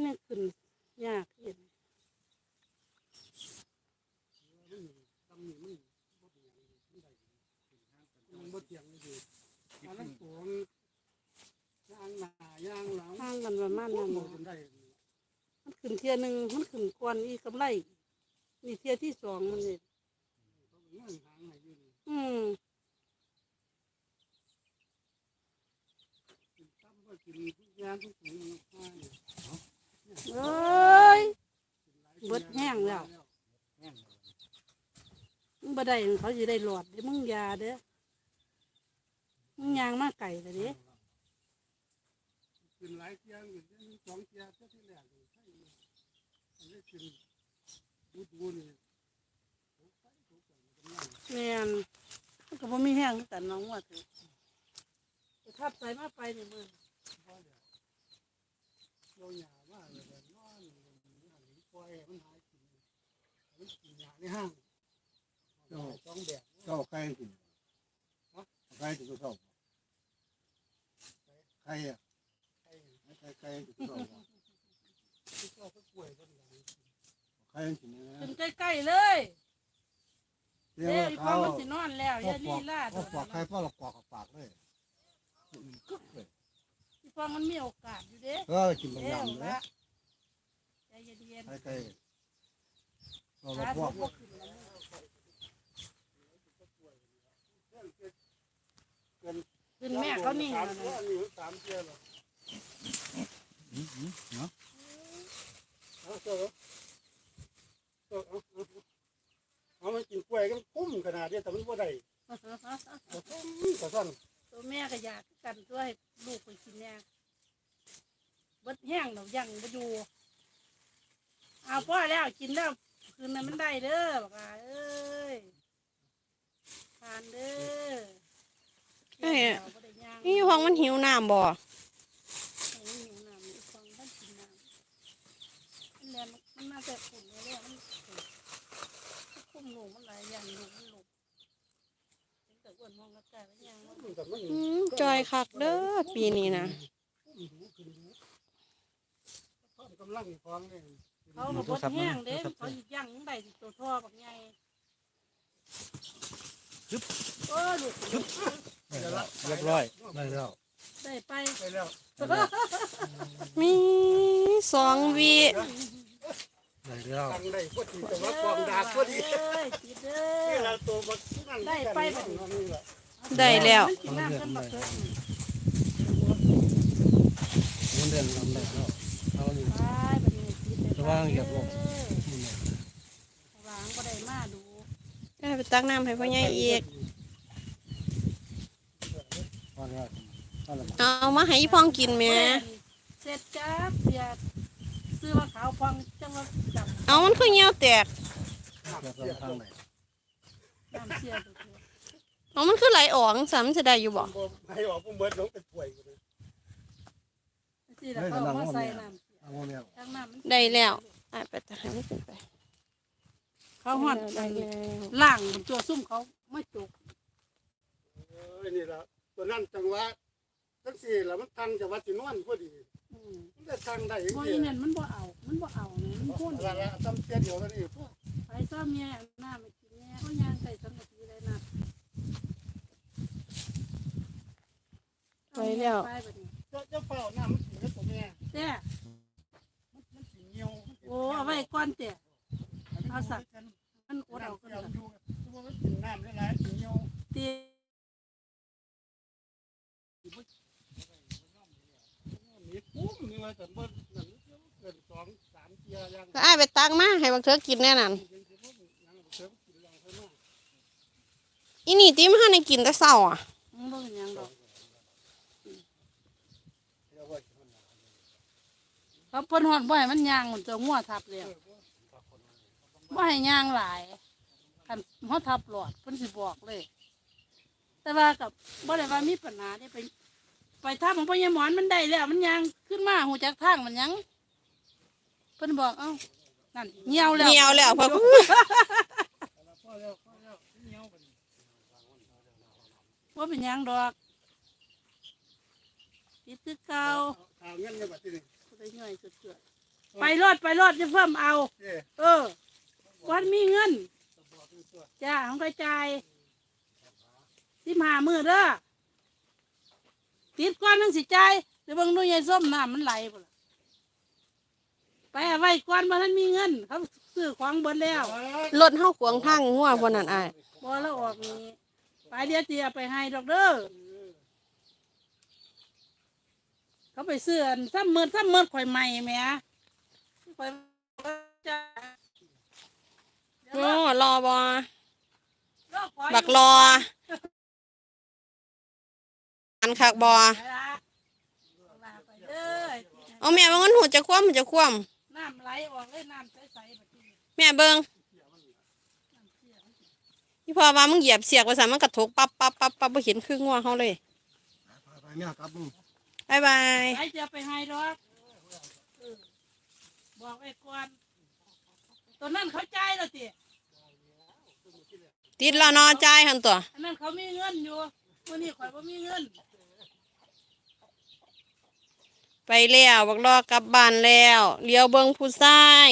มันยังขึ้นยากเห็นบดเียงอยู่อันนั้นสวย่างหนาย่างหลังห่างกันประมาณนั้นมันขึ้นเทียหนึ่งมันขึ้นกวนอีกำไรนี่เทียที่สองมันนี่มันหางให้อยู่นี่อืมต้มก็กินทุกอย่างทุกสิ่าง เอ้ยเบิดแห้งแล้วมึงบ่ได้เขาจะได้หลอดเด้อมึงยาเด้อมึงยางมากไก่แต่เด้กินหลายเที่ยงอยู่สองเที่ยเท่าที่แรกเลยใช่อันนี้กินบูดบูนี่แม่นมันก็บ่มีแห้งคือกันน้องว่าเถอทับใส่มาไปนี่มึงเราหยาว่าเลยแบบนอนอยู่หันปล่ อ้มันหายกินมันกินยาในห้างสองแบบเจ้าใครกินใครกินก็ชอบใครอะไอ้ใครใครกินก็ชอบที่ชอบก็กล้วยต้นหลังใครกินนะขึ้นใกล้ๆเลยเดี๋ยวพ่อมันสินอนแล้วอย่าลีลาเขาปอกใครพ่อเราปอกปากเลยกึกเลยพ่อมันมีโอกาสอยู่เด้ก็กินบางอย่างวนะละใจ เย็นใครใครเราๆเราขาพวกขึ้นแล้วขึ้นแม่เขานิ่งสามแล้วตัวนะนี่สามเที่ยแล้วเนาะเอาเถอะเอาเอาเอาเอามากินกล้วยกันคุ้มขนาดนี้แต่มันบ่ได้ก็คุ้มก็สั่นตัวแม่ก็อยากกันตัวให้ลูกไปกินเนี่ยบดแห้งเรายังบ่อยู่ เอาพ่อแล้วกินแล้วคืนนั้นมันได้เด้อบอกว่าเอ้ยทานเด้อเอ้ยเราบ่ได้ย่างนี่ห้องมันหิวน้ำบ่เอ้ยหิวน้ำอีกฟังท่านกินน้ำมันแลมันมันมาแต่ขุ่นเลยเนี่ยมันมันคุ้มลูกมันหลายอย่างลูกมันลูกเป็นแต่อ้วนมองกระแตแล้วยังว่ามันก็มันอืมจอยคักเด้อปีนี้นะคุ้มหูขึ้นหูเพิ่มกำลังฟองเลย เขาก็บดแห้งเด้เขาหยิบย่างยังได้ตัวท่อแบบไงโอ้ลูกเรียบร้อยได้แล้วได้ไปไปแล้วมีสองวิได้แล้วตังได้พอดีแต่ว่ากองดากพอดีเอ้ยคิดเด้นี่อเราตัวบักนั่นนี่แหละได้แล้วมันกินน้ำกันบักเถิดเงินเดือนทำได้แล้วเอานี่ ไปบัดนี้ คิดได้ระวังเหยียบลงวางก็ได้มาดูได้ไปตักน้ำให้พ่อใหญ่อีก พอแล้วพอแล้วเอามาให้อีพ่องกินแหม่เสร็จจ้าเสียซื้อว่าขาวพองจังว่าจับเอามันคือเหี่ยวแตกเรียบร้อยทางไหนน้ำเสียตัวเดียวเอามันคือไหลออกสามนจะได้อยู่บ่ให้ออกผมเบิดลงไปป่วยกันเลย สิแล้วเขาเอามาใส่น้ำ เสียเอาหมดแล้วทั้งน้ำมันได้แล้วอะไปตักให้มันขึ้นไป เขาหอดได้แล้วล่างตัวซุ่มเขาไม่จุกเอ้ยนี่ละตัวนั้นจังหวะทั้งสี่แล้วมันทางจังหวัดสินวนพอดีอืมมันจะทางได้บ่อีนั่นมันบ่เอา มันบ่เอาเนี่ยมันพ่นละละจำเสียเดียวแล้วนี่ไปซ้อมเมียหน้าไม่กินเนี่ยเขายางใส่สังกะสีเลยนะไปแล้วไปบัดนี้เจ้าเจ้าเฝ้าน้ำมันสีแล้วตัวแม่เต้มันมันสีเหี่ยว โอ้เอาไว้ก่อนเต้เอาสักมันมันอดเอาเกี่กัยวนอยู่ตัวมันกินน้ำได้หลายสีเหี่ยวเต้มีปุ้มนี่ว่าแต่เบิดนั่นเกินสองสามเทียยังก็อ้ายไปตักมาให้บักเธอกินแน่นั่นยังสิบ่ยังบ่เสริมกินลองเท่านั้นอีนี่ติมันให้กินแต่เช้าอะมึงบ่เป็นหยังดอก เดี๋ยวว่าสิมัน เขาเพิ่นฮอดบ่ให้มันยางมันจะงัวทับแล้วบ่ให้ยางหลายคันเฮาทับหลอดเพิ่นสิบอกเลย แต่ว่ากับบ่ได้ว่ามีปัญหาได้ไปไปทำของพ่อใหญ่หมอนมันได้แล้ว มันยางขึ้นมาหูจักทางมันยังเพิ่นบอกเอ้านั่นเหี่ยวแล้วเหี่ยวแล้วพ่อพอแล้วพอแล้วเหี่ยวบัดนี้ว่าเป็นหยังดอกติดคือเก่าเอาเงินในบัดนี้ ผู้ใดย่อยสุดไปรอดไปรอดจะเพิ่มเอาเอ๊ะเออวันมีเงิน บอกเป็นตัวจ้าของกระจายสิบห้ามือเด้อติดก้อนนึงสิใจายเดี๋ยวเบางดูยายส้มน้ำมันไหลบ่ล่ะไปเอาไว้ก้อนมาท่านมีเงิน เขาซื้อของเบิดแล้วรถเฮาขวางทางงัวพวกนั้นอ้ายบอแล้วออกนี้ไปเดี๋ยวเตียไปให้ดอกเด้อ เขาไปซื้ออันซ้ำเมิดซ้ำเมิดข่อยใหม่แหม่ข่อยจะเดี๋ยวโอ้รอรอบ่รอข่อยบักรออันคักบ่ไปละลาไปเด้อเอาแม่ว่ามันหูจะคว่ำมันจะคว่น้ำไหลออกเลยน้ำใสๆแบบนี้ำแม่เบิ่งน้ำเสียพี่พ่อว่ามึงเหยียบเสียกว่าซั่นมันกระทกปั๊บปั๊บปั๊บปั๊บบ่เห็นคืองัวเฮาเลยไปไปแม่กลับมึง บ๊ายบายไอ้จะไปให้ดอกเออบอกไอ้ก่อนตัวนั้นเขาใจายแล้วติติดแล้วเนอจ่ายหั่นตัว อันนั้นเขามีเงินอยู่วันนี้ข่อยบ่มีเงิน ไปแล้วบักรอกลับบ้านแล้วเลี้ยวเบิ่งผู้ชาย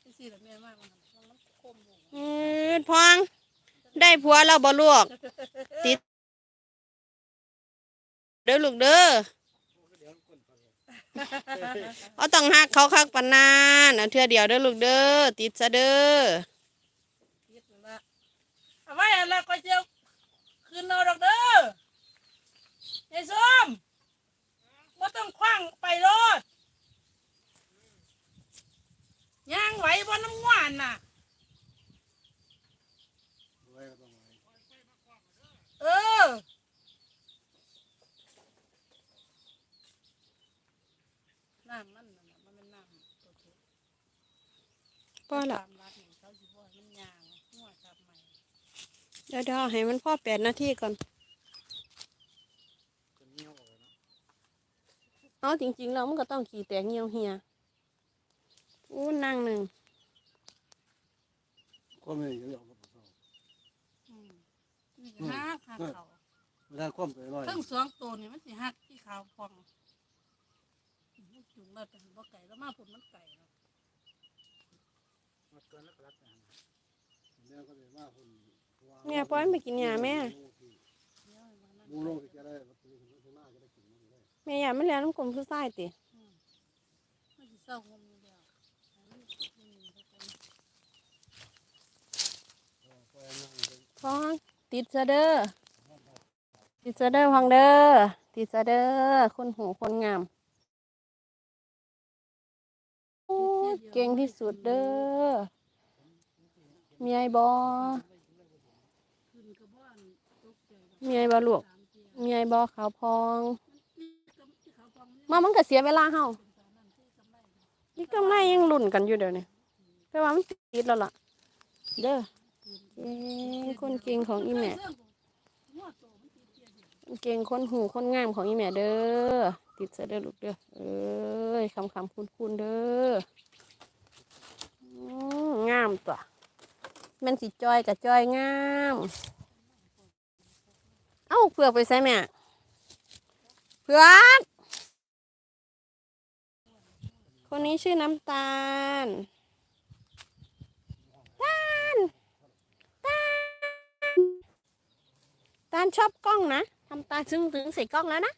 ไอ้สิละแม่มากมันมันคมอยู่อืดพอง ได้ผัวแล้วบ่ลูกติด เด้อลูกเด้อเอาต้องหักเขาคักปานนานเอาเทื่อเดียวเด้อลูกเด้อติดซะเด้อดละเอาไว้อะไรก็เจะคืนเอาดอกเด้อไอ้ส้มว่าต้องคว้างไปรถย่างไหวบนน้ำหวานน่ะ ไว้ก็ต้องไว้ เออ น้ำมันน่ะมันเป็นน้ำตัวเล็ก พ่อละตามรักนี่เขาสิบ่ให้มันยางหัวจับใหม่เดี๋ยวเดี๋ยวให้มันพ่อแปดนาทีก่อนก็เงี้ยวออกเลยนะเอาจริงๆแล้วมันก็ต้องขี่แตกเหี่ยวเหี่ยอู้นั่งหนึ่งก็ไม่ได้ออกกับเขาอืมนี่ก็หักหักเขาเวลาคว่ำไปลอยทั้งสองตัวนี่มันสิหักที่ขาวพองมันจุงแล้วแต่บ่ไก่แล้วมาพุ่นมันไก่แล้วแม่ก็ เลยมาคนแม่ปล่อยมันไปกินหญ้าแม่เดี๋ยวให้มันนั่นมูลงจะได้ประตูข้างหน้าจะได้กินมันได้แม่อยากมันแล้วน้ำกลมผู้ชายติมันสิเศร้างมอยู่แล้วให้มันอืมแล้วกันก็ยังเป็นพองติดซะเด้อติดซะเด้อพองเด้อติดซะเด้อคนหูคนงาม เก่งที่สุดเด้อมีไอ้บอมีไอ้บอลูกมีไอ้บอขาวพองที่ขาวพอง มามันก็เสียเวลาเฮานี่กำไรยังลุ่นกันอยู่เดี๋ยวนี้แต่ว่ามันติดแล้วล่ะ เด้อเก่งคนเก่งของอีแม่หัวโตมันติดเก่งคนหูคนงามของอีแม่เด้อ ติดเสเด้อลูกเด้อ เอ้ยคำคำคุณคุณเด้อ ตัวแมันสิจอยกับจอยงาม เอ้าเผือกไปใส่แม่เผือกคนนี้ชื่อน้ำตาลตาลตาลตาลชอบกล้องนะทำตาซึ้งถึงใส่กล้องแล้วนะ